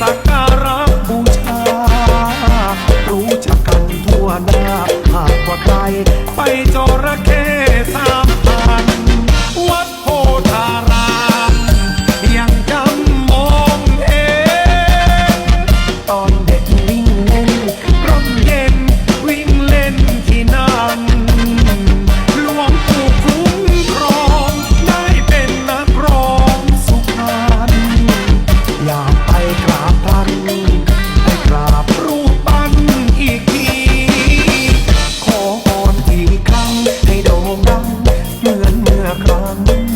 sang ครั้ง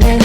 Monday.